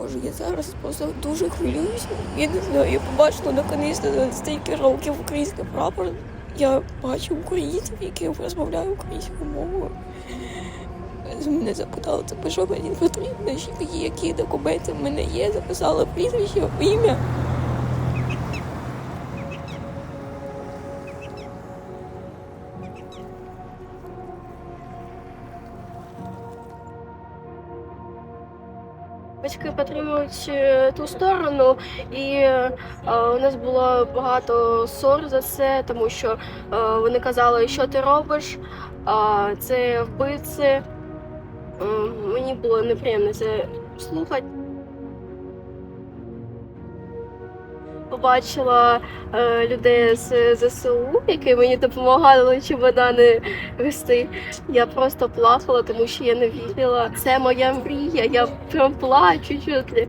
Боже, я зараз просто дуже хвилююся. Я не знаю, я побачила наконець на стільки років український прапор. Я бачу українців, які розмовляють українською мовою. Мене запитали, це що мені потрібно, які, документи в мене є, записали прізвище, ім'я. Батьки підтримують е, ту сторону, і е, у нас було багато ссор за це, тому що е, вони казали, що ти робиш, а це вбивці. Е, Мені було неприємно це слухати. Побачила е, людей з ЗСУ, які мені допомагали чемодани вести. Я просто плакала, тому що я не вірила. Це моя мрія. Я прям плачу чуть.